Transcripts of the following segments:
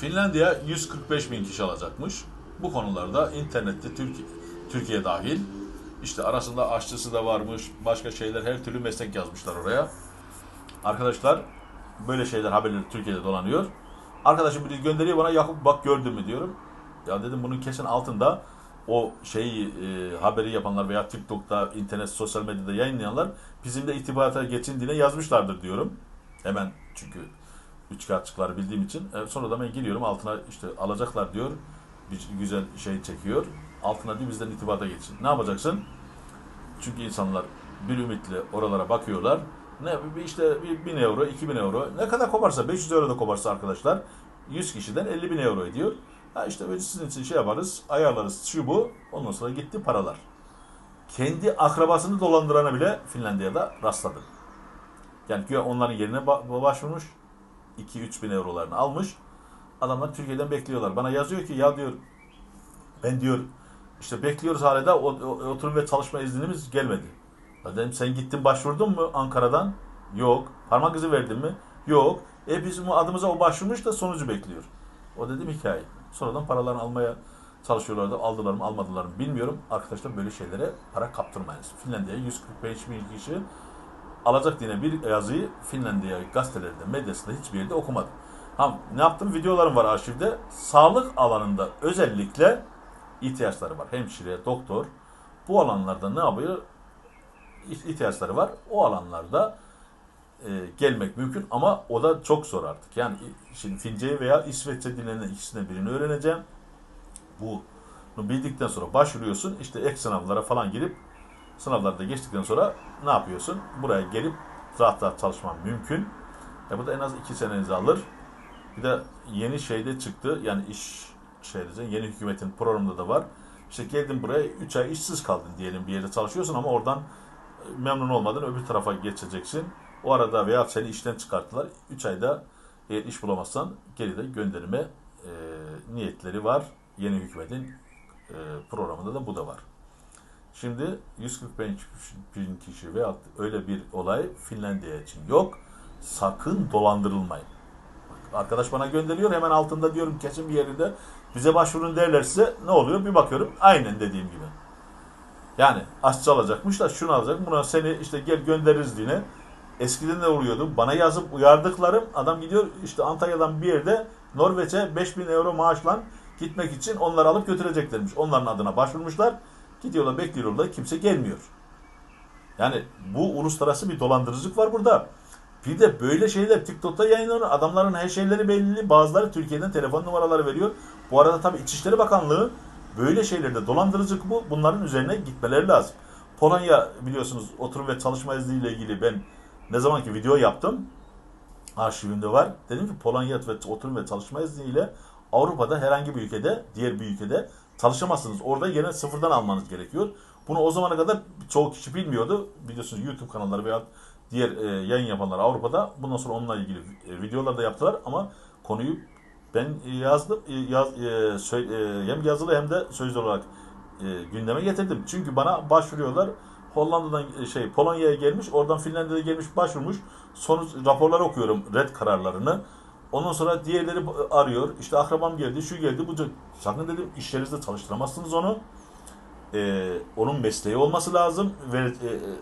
Finlandiya 145 bin kişi alacakmış. Bu konularda internette Türkiye, Türkiye dahil işte arasında aşçısı da varmış, başka şeyler her türlü meslek yazmışlar oraya. Arkadaşlar böyle şeyler haberleri Türkiye'de dolanıyor. Arkadaşım biri gönderiyor bana Yakup bak gördün mü diyorum. Ya dedim bunun kesin altında o şeyi e, haberi yapanlar veya TikTok'ta, internet, sosyal medyada yayınlayanlar bizim de itibata geçin diye yazmışlardır diyorum. Hemen çünkü üç kağıtçıkları bildiğim için. E, sonra da ben giriyorum altına işte alacaklar diyor. Bir güzel şey çekiyor. Altına diyor bizden itibata geçin. Ne yapacaksın? Çünkü insanlar bir ümitle oralara bakıyorlar. Ne işte bir 1000 euro, 2000 euro ne kadar koparsa 500 euro da koparsa arkadaşlar 100 kişiden 50 bin euro ediyor. Ha işte böyle sizin için şey yaparız, ayarlarız şu bu. Ondan sonra gitti paralar. Kendi akrabasını dolandırana bile Finlandiya'da rastladım. Yani onların yerine ba- başvurmuş. 2-3 bin eurolarını almış. Adamlar Türkiye'den bekliyorlar. Bana yazıyor ki ya diyor ben diyor işte bekliyoruz hala oturum ve çalışma iznimiz gelmedi. Ya dedim sen gittin başvurdun mu Ankara'dan? Yok. Parmak izi verdin mi? Yok. E bizim adımıza o başvurmuş da sonucu bekliyor. O dedim hikaye. Sonradan paralarını almaya çalışıyorlardı. Aldılar mı almadılar mı bilmiyorum. Arkadaşlar böyle şeylere para kaptırmayınız. Finlandiya'ya 145 bin kişi alacak diye bir yazıyı Finlandiya gazetelerinde, medyasında hiçbir yerde okumadım. Ha, ne yaptım? Videolarım var arşivde. Sağlık alanında özellikle ihtiyaçları var. Hemşire, doktor. Bu alanlarda ne yapıyor? ihtiyaçları var. O alanlarda e, gelmek mümkün ama o da çok zor artık. Yani şimdi Fince veya İsveççe dillerinin ikisinden birini öğreneceğim. Bunu bildikten sonra başvuruyorsun. İşte ek sınavlara falan girip sınavlarda geçtikten sonra ne yapıyorsun? Buraya gelip rahat rahat çalışman mümkün. E bu da en az iki senenizi alır. Bir de yeni şeyde çıktı. Yani iş şeyde yeni hükümetin programında da var. İşte geldin buraya 3 ay işsiz kaldın diyelim bir yerde çalışıyorsun ama oradan memnun olmadan öbür tarafa geçeceksin. O arada veya seni işten çıkarttılar. 3 ayda eğer iş bulamazsan geri de gönderme e, niyetleri var. Yeni hükümetin e, programında da bu da var. Şimdi 145 bin kişi veya öyle bir olay Finlandiya için yok. Sakın dolandırılmayın. Arkadaş bana gönderiyor hemen altında diyorum kesin bir yerinde bize başvurun derlerse ne oluyor bir bakıyorum aynen dediğim gibi. Yani aşçı alacakmış da şunu alacak. Buna seni işte gel göndeririz diye. Eskiden de oluyordu. Bana yazıp uyardıklarım adam gidiyor işte Antalya'dan bir yerde Norveç'e 5000 euro maaşla gitmek için onları alıp götüreceklermiş. Onların adına başvurmuşlar. Gidiyorlar bekliyorlar kimse gelmiyor. Yani bu uluslararası bir dolandırıcılık var burada. Bir de böyle şeyler TikTok'ta yayınlanıyor. Adamların her şeyleri belli. Bazıları Türkiye'den telefon numaraları veriyor. Bu arada tabii İçişleri Bakanlığı böyle şeylerde dolandırıcılık bu. Bunların üzerine gitmeleri lazım. Polonya biliyorsunuz oturum ve çalışma izniyle ilgili ben ne zamanki video yaptım. Arşivimde var. Dedim ki Polonya ve oturum ve çalışma izniyle Avrupa'da herhangi bir ülkede, diğer bir ülkede çalışamazsınız. Orada yine sıfırdan almanız gerekiyor. Bunu o zamana kadar çoğu kişi bilmiyordu. Biliyorsunuz YouTube kanalları veya diğer e, yayın yapanlar Avrupa'da bundan sonra onunla ilgili e, videolar da yaptılar ama konuyu ben yazdım e, yaz, e, sö- e, hem yazılı hem de sözlü olarak e, gündeme getirdim. Çünkü bana başvuruyorlar. Hollanda'dan e, şey Polonya'ya gelmiş, oradan Finlandiya'ya gelmiş, başvurmuş. Sonuç raporları okuyorum, red kararlarını. Ondan sonra diğerleri arıyor. İşte akrabam geldi, şu geldi, bu sakın dedim iş yerinizde çalıştıramazsınız onu. Ee, onun mesleği olması lazım ve e,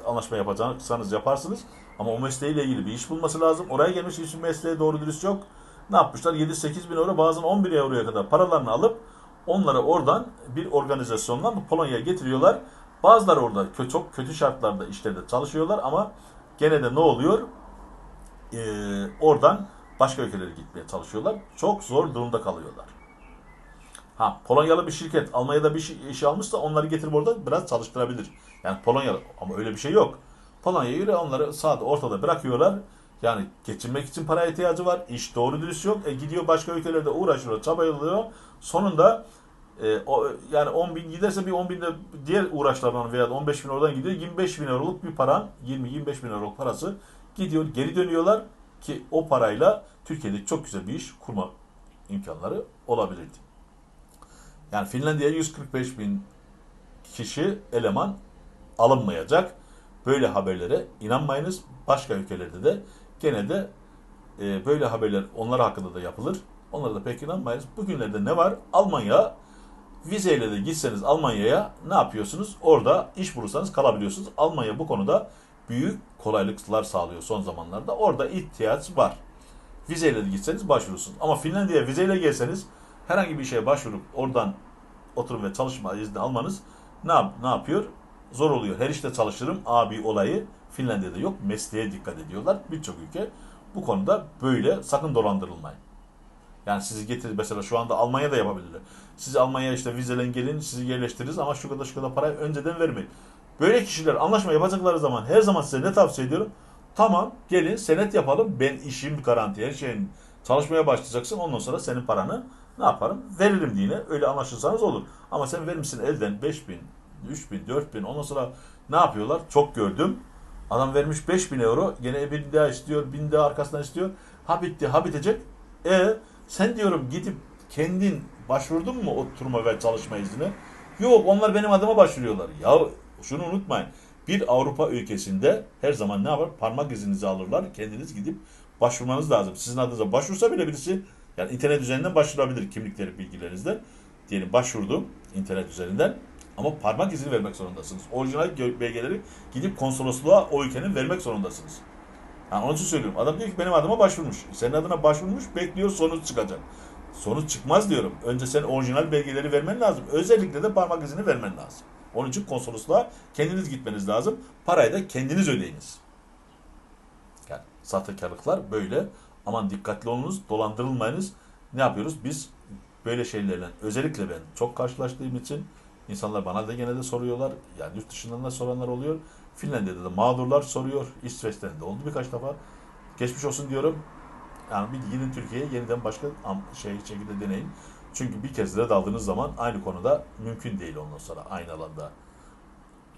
anlaşma yapacaksanız yaparsınız. Ama o mesleğiyle ilgili bir iş bulması lazım. Oraya gelmiş hiçbir mesleği doğru dürüst yok. Ne yapmışlar? 7-8 bin euro bazen 10 bin euroya kadar paralarını alıp onları oradan bir organizasyondan Polonya'ya getiriyorlar. Bazıları orada kö- çok kötü şartlarda işlerde çalışıyorlar ama gene de ne oluyor? Ee, oradan başka ülkelere gitmeye çalışıyorlar. Çok zor durumda kalıyorlar. Ha Polonyalı bir şirket Almanya'da bir şey- iş almışsa onları getirip orada biraz çalıştırabilir. Yani Polonyalı ama öyle bir şey yok. Polonya'ya göre onları sağda ortada bırakıyorlar. Yani geçinmek için para ihtiyacı var. İş doğru dürüst yok. E gidiyor başka ülkelerde uğraşıyor, çabalıyor. Sonunda e, o, yani 10 bin giderse bir 10 bin de diğer uğraşlardan veya 15 bin oradan gidiyor. 25 bin euroluk bir paran 20-25 bin euroluk parası gidiyor. Geri dönüyorlar ki o parayla Türkiye'de çok güzel bir iş kurma imkanları olabilirdi. Yani Finlandiya 145 bin kişi eleman alınmayacak. Böyle haberlere inanmayınız. Başka ülkelerde de gene de e, böyle haberler onlar hakkında da yapılır. Onlara da pek inanmayız. Bugünlerde ne var? Almanya vizeyle de gitseniz Almanya'ya ne yapıyorsunuz? Orada iş bulursanız kalabiliyorsunuz. Almanya bu konuda büyük kolaylıklar sağlıyor son zamanlarda. Orada ihtiyaç var. Vizeyle gitseniz başvurursunuz. Ama Finlandiya'ya vizeyle gelseniz herhangi bir şeye başvurup oradan oturum ve çalışma izni almanız ne, ne yapıyor? Zor oluyor. Her işte çalışırım abi olayı Finlandiya'da yok. Mesleğe dikkat ediyorlar. Birçok ülke bu konuda böyle sakın dolandırılmayın. Yani sizi getirir mesela şu anda Almanya'da yapabilirler. Siz Almanya'ya işte vizelen gelin sizi yerleştiririz ama şu kadar şu kadar parayı önceden vermeyin. Böyle kişiler anlaşma yapacakları zaman her zaman size ne tavsiye ediyorum? Tamam gelin senet yapalım ben işim garanti her şeyin çalışmaya başlayacaksın ondan sonra senin paranı ne yaparım? Veririm diye öyle anlaşırsanız olur. Ama sen vermişsin elden 5 bin, 3 bin, 4 bin ondan sonra ne yapıyorlar? Çok gördüm. Adam vermiş 5 bin euro gene bir daha istiyor, bin daha arkasından istiyor. Ha bitti, ha bitecek. E sen diyorum gidip kendin başvurdun mu oturma ve çalışma iznine? Yok onlar benim adıma başvuruyorlar. Ya şunu unutmayın. Bir Avrupa ülkesinde her zaman ne yapar? Parmak izinizi alırlar. Kendiniz gidip başvurmanız lazım. Sizin adınıza başvursa bile birisi yani internet üzerinden başvurabilir kimlikleri bilgilerinizden. Diyelim başvurdum internet üzerinden ama parmak izini vermek zorundasınız. Orijinal belgeleri gidip konsolosluğa o ülkenin vermek zorundasınız. Yani onun için söylüyorum. Adam diyor ki benim adıma başvurmuş. Senin adına başvurmuş bekliyor sonuç çıkacak. Sonuç çıkmaz diyorum. Önce sen orijinal belgeleri vermen lazım. Özellikle de parmak izini vermen lazım. Onun için konsolosluğa kendiniz gitmeniz lazım. Parayı da kendiniz ödeyiniz. Yani sahtekarlıklar böyle. Aman dikkatli olunuz, dolandırılmayınız. Ne yapıyoruz? Biz böyle şeylerle özellikle ben çok karşılaştığım için insanlar bana da gene de soruyorlar. Yani yurt dışından da soranlar oluyor. Finlandiya'da da mağdurlar soruyor. İsveç'ten de oldu birkaç defa. Geçmiş olsun diyorum. Yani bir gidin Türkiye'ye yeniden başka şey şekilde deneyin. Çünkü bir kez de daldığınız zaman aynı konuda mümkün değil ondan sonra aynı alanda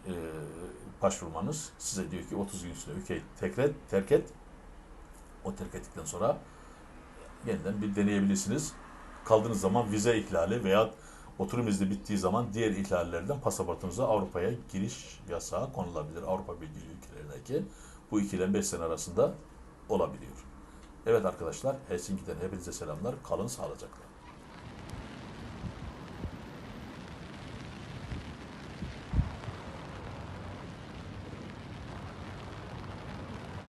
e, başvurmanız. Size diyor ki 30 gün içinde ülkeyi et, terk et. O terk ettikten sonra yeniden bir deneyebilirsiniz. Kaldığınız zaman vize ihlali veya oturum izni bittiği zaman diğer ihlallerden pasaportunuza Avrupa'ya giriş yasağı konulabilir. Avrupa Birliği ülkelerindeki bu 2 ile 5 sene arasında olabiliyor. Evet arkadaşlar Helsinki'den hepinize selamlar. Kalın sağlıcakla.